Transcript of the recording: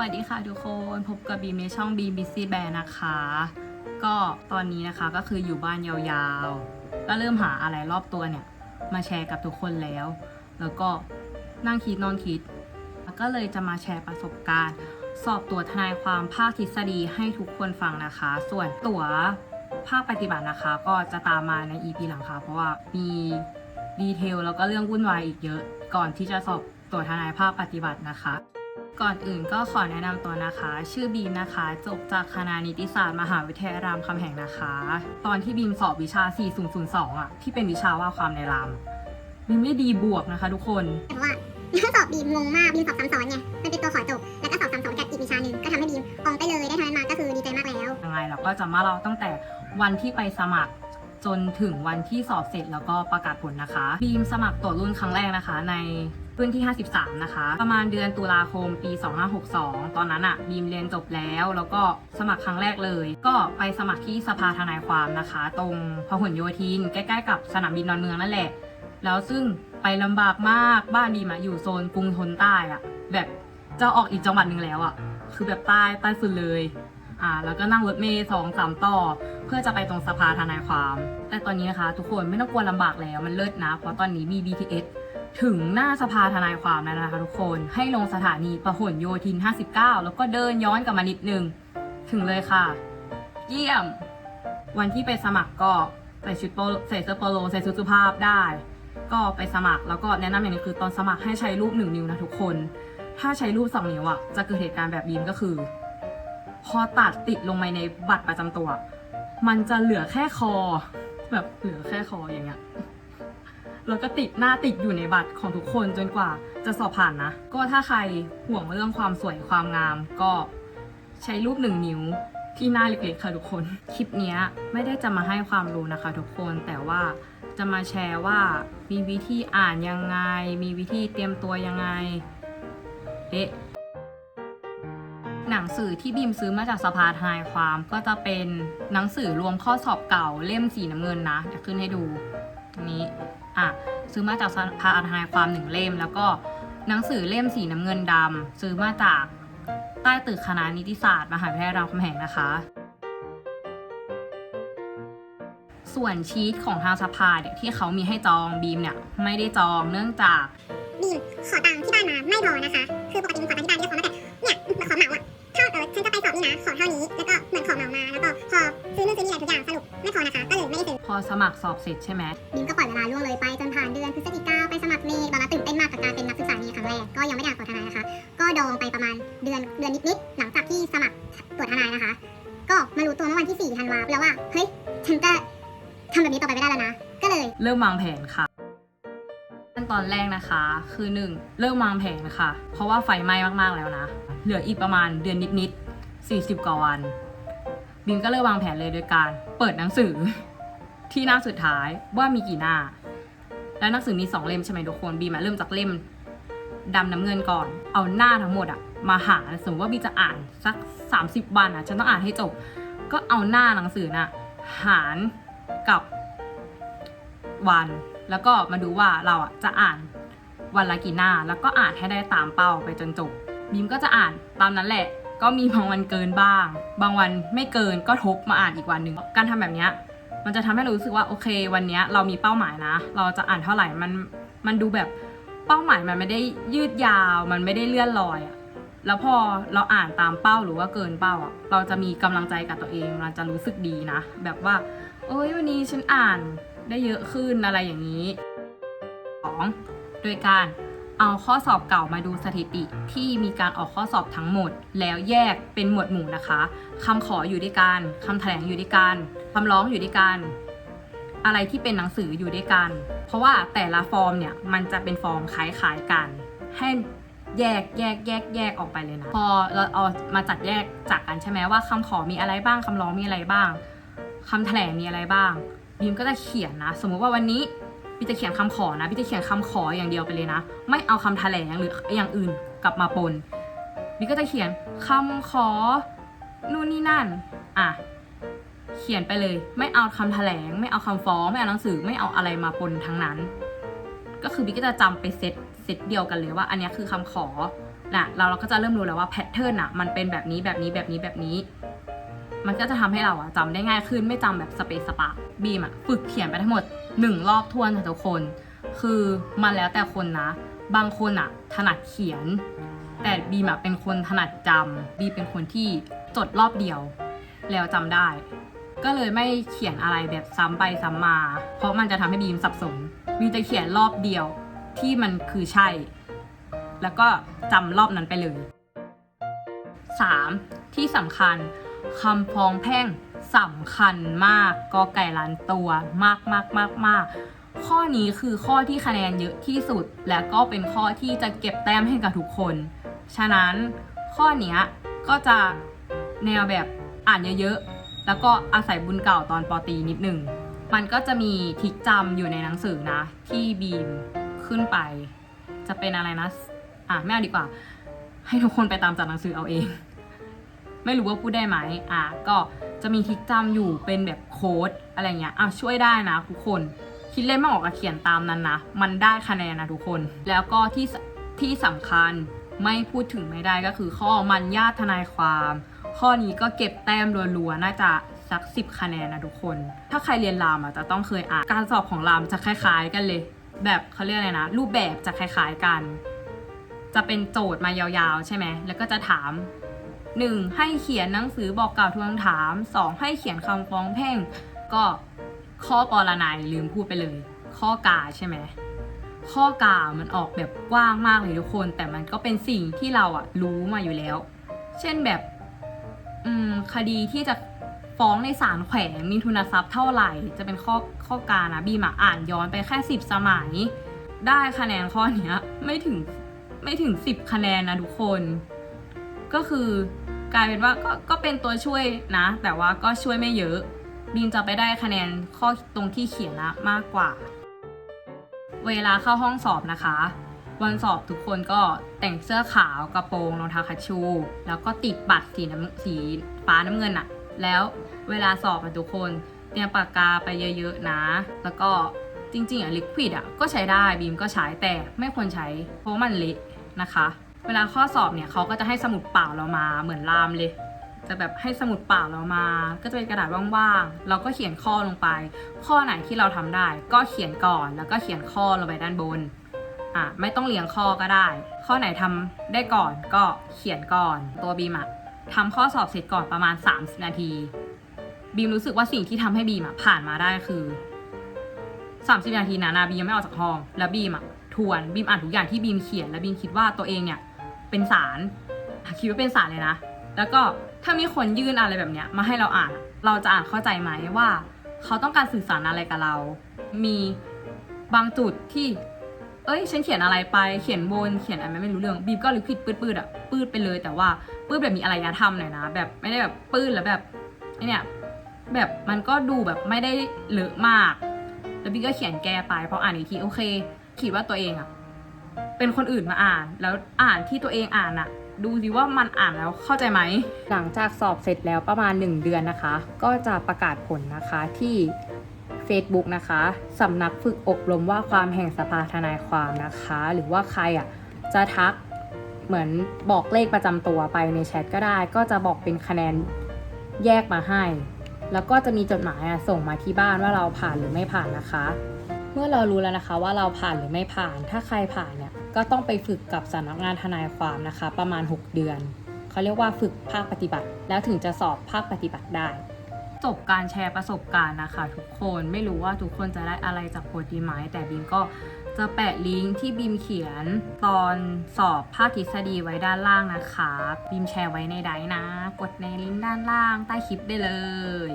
วัสดีค่ะทุกคนพบกับบีมในช่องบีบิซี่แบร์นะคะ ก็ตอนนี้นะคะก็คืออยู่บ้านยาวๆ ก็เริ่มหาอะไรรอบตัวเนี่ย มาแชร์กับทุกคนแล้ว แล้วก็นั่งคิดนอนคิด ก็เลยจะมาแชร์ประสบการณ์ สอบตัวทนายความภาคทฤษฎีให้ทุกคนฟังนะคะ ส่วนตัวภาคปฏิบัตินะคะ ก็จะตามมาใน EP หลังค่ะ เพราะว่ามีดีเทลแล้วก็เรื่องวุ่นวายอีกเยอะ ก่อนที่จะสอบตัวทนายภาคปฏิบัตินะคะ ก่อนอื่นก็ขอแนะนำตัวนะคะ ชื่อบีมนะคะ จบจากคณะนิติศาสตร์มหาวิทยาลัยรามคำแหงนะคะ ตอนที่บีมสอบวิชา 4002 อะ ที่เป็นวิชาว่าความในราม บีมได้ดีบวกนะคะทุกคนแต่ว่าข้อสอบบีมงงมากบีมสอบซ้ำซ้อนไงมันเป็นตัวขอจบ แล้วก็สอบซ้ำซ้อนกับอีกวิชาหนึ่งก็ทำให้บีมอองไปเลยได้เท่านั้นมาก็คือดีใจมากแล้วยังไงเราก็จะมาเล่าตั้งแต่วันที่ไปสมัครจนถึงวันที่สอบเสร็จแล้วก็ประกาศผลนะคะ บีมสมัครตัวรุ่นครั้งแรกนะคะ ใน รุ่นที่ 53 นะคะ ประมาณเดือนตุลาคมปี 2562 ตอนนั้นอะบีมเรียนจบแล้ว แล้วก็สมัครครั้งแรกเลย ก็ไปสมัครที่สภาทนายความนะคะ ตรงพหลโยธิน ใกล้ๆกับสนามบินดอนเมืองนั่นแหละ แล้วซึ่งไปลำบากมากบ้านบีมอะอยู่โซนกรุงทนใต้อะแบบจะออกอีกจังหวัดหนึ่งแล้วอะคือแบบใต้ใต้สุดเลยอ่าแล้วก็นั่งรถเมย์สองสามต่อ เพื่อจะไปตรงสภาทนายความ แต่ตอนนี้นะคะ ทุกคนไม่ต้องกลัวลำบากแล้วมันเลิศนะ เพราะตอนนี้มี BTS ถึงหน้าสภาทนายความแล้วนะคะทุกคนให้ลงสถานีประหลโยธิน 59 แล้วก็เดินย้อนกลับมานิดนึง ถึงเลยค่ะ เยี่ยม วันที่ไปสมัครก็ใส่ชุดโปโลใส่เสื้อโปโลใส่ชุดสุภาพได้ ก็ไปสมัครแล้วก็แนะนำอย่างนึงคือตอนสมัครให้ใช้รูปหนึ่งนิ้วนะทุกคน ถ้าใช้รูปสองนิ้วอะจะเกิดเหตุการณ์แบบบีมก็คือ พอตัดติดลงไปในบัตรประจำตัว มันจะเหลือแค่คอ แบบเหลือแค่คออย่างเงี้ย แล้วก็ติดหน้าติดอยู่ในบัตรของทุกคนจนกว่าจะสอบผ่านนะ ก็ถ้าใครห่วงเรื่องความสวยความงาม ก็ใช้รูปหนึ่งนิ้วที่หน้าเล็กๆค่ะทุกคน คลิปนี้ไม่ได้จะมาให้ความรู้นะคะทุกคน แต่ว่าจะมาแชร์ว่ามีวิธีอ่านยังไง มีวิธีเตรียมตัวยังไงเอ๊ะหนังสือที่บีมซื้อมาจากสภาทนายความก็จะเป็นหนังสือรวมข้อสอบเก่าเล่มสีน้ำเงินนะจะขึ้นให้ดูตรงนี้ อะซื้อมาจากสภาทนายความหนึ่งเล่ม แล้วก็หนังสือเล่มสีน้ำเงินดำซื้อมาจากใต้ตึกคณะนิติศาสตร์มหาวิทยาลัยรามคำแหงนะคะ ส่วนชีตของทางสภาเนี่ยที่เขามีให้จองบีมเนี่ยไม่ได้จองเนื่องจากบีมขอตังค์ที่บ้านมาไม่พอนะคะ คือปกติบีมขอตังค์ที่บ้านก็ขอมาแต่เนี่ยขอเหมาอะ นจะไปสอบนี่นะขอเท่านี้แล้วก็เหมือนขอเหมามาแล้วก็พอซื้อนู่นซื้อนี่อะไรทุกอย่างสรุปไม่พอนะคะก็เลยไม่ได้ซื้อพอสมัครสอบเสร็จใช่ไหมบีมก็ปล่อยเวลาล่วงเลยไปจนผ่านเดือนพฤศจิกาไปสมัครเมย์ตอนนั้นตื่นเต้นมากกับการเป็นนักศึกษาเมย์ครั้งแรกก็ยังไม่ได้อ่านกฎทนายนะคะ ก็ดองไปประมาณเดือนเดือนนิดๆหลังจากที่สมัครตรวจทนายนะคะ ก็มารู้ตัวเมื่อวันที่4ธันวาคมแล้วว่าเฮ้ยฉันก็ทำแบบนี้ต่อไปไม่ได้แล้วนะ ก็เลยเริ่มวางแผนค่ะขั้นตอนแรกนะคะ คือหนึ่งเริ่มวางแผนค่ะ เพราะว่าไฟไหม้มากๆแล้วนะ เหลืออีกประมาณเดือนนิดๆ 40 กว่าวัน บิมก็เริ่มวางแผนเลยโดยการ เปิดหนังสือ ที่หน้าสุดท้ายว่ามีกี่หน้า แล้วหนังสือมีสองเล่มใช่ไหมทุกคนบีมอะเริ่มจากเล่มดำน้ำเงินก่อน เอาหน้าทั้งหมดอะมาหาสมมติว่าบีจะอ่านสัก 30 วันอะฉันต้องอ่านให้จบ ก็เอาหน้าหนังสือน่ะหารกับวัน แล้วก็มาดูว่าเราอะจะอ่านวันละกี่หน้า แล้วก็อ่านให้ได้ตามเป้าไปจนจบบีมก็จะอ่านตามนั้นแหละ ก็มีบางวันเกินบ้าง บางวันไม่เกินก็ทบมาอ่านอีกวันหนึ่งการทำแบบเนี้ยมันจะทำให้เรารู้สึกว่าโอเค วันนี้เรามีเป้าหมายนะ เราจะอ่านเท่าไหร่มันมันดูแบบเป้าหมายมันไม่ได้ยืดยาว มันไม่ได้เลื่อนลอยอะแล้วพอเราอ่านตามเป้าหรือว่าเกินเป้าอะเราจะมีกำลังใจกับตัวเองเราจะรู้สึกดีนะ แบบว่าโอ้ยวันนี้ฉันอ่านได้เยอะขึ้นอะไรอย่างนี้ 2. โดยการ เอาข้อสอบเก่ามาดูสถิติที่มีการออกข้อสอบทั้งหมด แล้วแยกเป็นหมวดหมู่นะคะคำขออยู่ด้วยกันคำแถลงอยู่ด้วยกันคำร้องอยู่ด้วยกัน อะไรที่เป็นหนังสืออยู่ด้วยกัน เพราะว่าแต่ละฟอร์มเนี่ยมันจะเป็นฟอร์มคล้ายๆกัน ให้แยกแยกแยกแยกออกไปเลยนะ พอเราเอามาจัดแยกจากกันใช่ไหมว่าคำขอมีอะไรบ้างคำร้องมีอะไรบ้างคำแถลงมีอะไรบ้างบีมก็จะเขียนนะ สมมุติว่าวันนี้ พี่จะเขียนคำขอนะ พี่จะเขียนคำขออย่างเดียวไปเลยนะ ไม่เอาคำแถลงหรืออย่างอื่นกลับมาปนบีก็จะเขียนคำขอนู่นนี่นั่น อะ เขียนไปเลย ไม่เอาคำแถลง ไม่เอาคำฟ้อง ไม่เอาหนังสือ ไม่เอาอะไรมาปนทั้งนั้น ก็คือบิ๊กก็จะจำไปเซตเซตเดียวกันเลยว่า อันนี้คือคำขอนะเราเราก็จะเริ่มรู้แล้วว่าแพทเทิร์นอะมันเป็นแบบนี้แบบนี้แบบนี้แบบนี้ มันก็จะทำให้เราอะจำได้ง่ายขึ้นไม่จำแบบสเปซสปะบีมอะฝึกเขียนไปทั้งหมดหนึ่งรอบทวนค่ะทุกคน คือมันแล้วแต่คนนะ บางคนอะถนัดเขียน แต่บีมอะเป็นคนถนัดจำบีเป็นคนที่จดรอบเดียว แล้วจำได้ ก็เลยไม่เขียนอะไรแบบซ้ำไปซ้ำมา เพราะมันจะทำให้บีมสับสนบีจะเขียนรอบเดียวที่มันคือใช่ แล้วก็จำรอบนั้นไปเลย 3. ที่สำคัญ คำฟ้องแพ่งสำคัญมากกอไก่ล้านตัวมากมากมากมากข้อนี้คือข้อที่คะแนนเยอะที่สุด และก็เป็นข้อที่จะเก็บแต้มให้กับทุกคน ฉะนั้นข้อนี้ก็จะแนวแบบอ่านเยอะๆ แล้วก็อาศัยบุญเก่าตอนปอตีนิดหนึ่ง มันก็จะมีทิกจำอยู่ในหนังสือนะ ที่บีมขึ้นไป จะเป็นอะไรนะ อะไม่เอาดีกว่า ให้ทุกคนไปตามจากหนังสือเอาเอง ไม่รู้ว่าพูดได้ไหมอะก็จะมีทิกจำอยู่เป็นแบบโค้ดอะไรเงี้ยอะช่วยได้นะทุกคน คิดเล่นไม่ออกก็เขียนตามนั้นนะ มันได้คะแนนนะทุกคน แล้วก็ที่ที่สำคัญไม่พูดถึงไม่ได้ก็คือข้อมันญาติทนายความ ข้อนี้ก็เก็บแต้มรัวๆน่าจะสักสิบคะแนนนะทุกคน ถ้าใครเรียนรามอะจะต้องเคยอ่านการสอบของรามจะคล้าย ๆ กันเลย แบบเขาเรียกอะไรนะ รูปแบบจะคล้าย ๆกัน จะเป็นโจทย์มายาวๆ ใช่ไหมแล้วก็จะถาม 1. ให้เขียนหนังสือบอกกล่าวทวงถาม 2. ให้เขียนคำฟ้องแพ่ง ก็ข้อกรณัยลืมพูดไปเลย ข้อกาใช่ไหมข้อกามันออกแบบกว้างมากเลยทุกคน แต่มันก็เป็นสิ่งที่เราอะรู้มาอยู่แล้ว เช่นแบบอืมคดีที่จะฟ้องในศาลแขวงมีทุนทรัพย์เท่าไหร่ จะเป็นข้อข้อกานะบีมาอ่านย้อนไปแค่สิบสมัย ได้คะแนนข้อเนี้ยไม่ถึงไม่ถึงสิบคะแนนนะทุกคน ก็คือ กลายเป็นว่าก็ก็เป็นตัวช่วยนะ แต่ว่าก็ช่วยไม่เยอะบีมจะไปได้คะแนนข้อตรงที่เขียนนะมากกว่า เวลาเข้าห้องสอบนะคะ วันสอบทุกคนก็แต่งเสื้อขาวกระโปรงรองเท้าคัชชู แล้วก็ติดบัตรสีน้ำสีฟ้าน้ำเงินอะแล้วเวลาสอบอะทุกคนเตรียมปากกาไปเยอะๆนะ แล้วก็จริงๆอะลิควิดอะก็ใช้ได้บีมก็ใช้แต่ไม่ควรใช้เพราะมันเละนะคะ เวลาข้อสอบเนี่ยเขาก็จะให้สมุดเปล่าเรามาเหมือนรามเลย จะแบบให้สมุดเปล่าเรามา ก็จะเป็นกระดาษว่างๆ เราก็เขียนข้อลงไป ข้อไหนที่เราทำได้ ก็เขียนก่อนแล้วก็เขียนข้อลงไปด้านบนอะไม่ต้องเรียงข้อก็ได้ ข้อไหนทำได้ก่อนก็เขียนก่อนตัวบีมอะทำข้อสอบเสร็จก่อนประมาณ 30 นาที บีมรู้สึกว่าสิ่งที่ทำให้บีมอะผ่านมาได้คือ 30 นาทีนะนะบีมยังไม่ออกจากห้องแล้วบีมอะทวนบีมอ่านทุกอย่างที่บีมเขียน แล้วบีมคิดว่าตัวเองเนี่ย เป็นสารคิดว่าเป็นสารเลยนะ แล้วก็ถ้ามีคนยื่นอะไรแบบเนี้ยมาให้เราอ่าน เราจะอ่านเข้าใจไหมว่า เขาต้องการสื่อสารอะไรกับเรา มีบางจุดที่ เอ้ย ฉันเขียนอะไรไป เขียนบน เขียนอะไรไม่รู้เรื่อง บีมก็ลิควิดปืดๆอะ ปืดไปเลย แต่ว่าปืดแบบมีอารยธรรมหน่อยนะ แบบไม่ได้แบบปืดแล้วแบบเนี่ย แบบมันก็ดูแบบไม่ได้เลอะมาก แล้วบีก็เขียนแก้ไป เพออ่านอีกทีโอเค คิดว่าตัวเองอะ เป็นคนอื่นมาอ่าน แล้วอ่านที่ตัวเองอ่านอะดูสิว่ามันอ่านแล้วเข้าใจไหม หลังจากสอบเสร็จแล้วประมาณ 1 เดือนนะคะ ก็จะประกาศผลนะคะที่ Facebook นะคะสำนักฝึกอบรมว่าความแห่งสภาทนายความนะคะ หรือว่าใครอะจะทักเหมือนบอกเลขประจำตัวไปในแชทก็ได้ ก็จะบอกเป็นคะแนนแยกมาให้ แล้วก็จะมีจดหมายส่งมาที่บ้านว่าเราผ่านหรือไม่ผ่านนะคะ เมื่อเรารู้แล้วนะคะว่าเราผ่านหรือไม่ผ่าน ถ้าใครผ่านเนี่ยก็ต้องไปฝึกกับสำนักงานทนายความนะคะ ประมาณ 6 เดือน เขาเรียกว่าฝึกภาคปฏิบัติ แล้วถึงจะสอบภาคปฏิบัติได้จบการแชร์ประสบการณ์นะคะ ทุกคนไม่รู้ว่าทุกคนจะได้อะไรจากโปรดีไหมแต่บีมก็จะแปะลิงก์ที่บีมเขียนตอนสอบภาคทฤษฎีไว้ด้านล่างนะคะบีมแชร์ไว้ในไดนะ กดในลิงก์ด้านล่างใต้คลิปได้เลย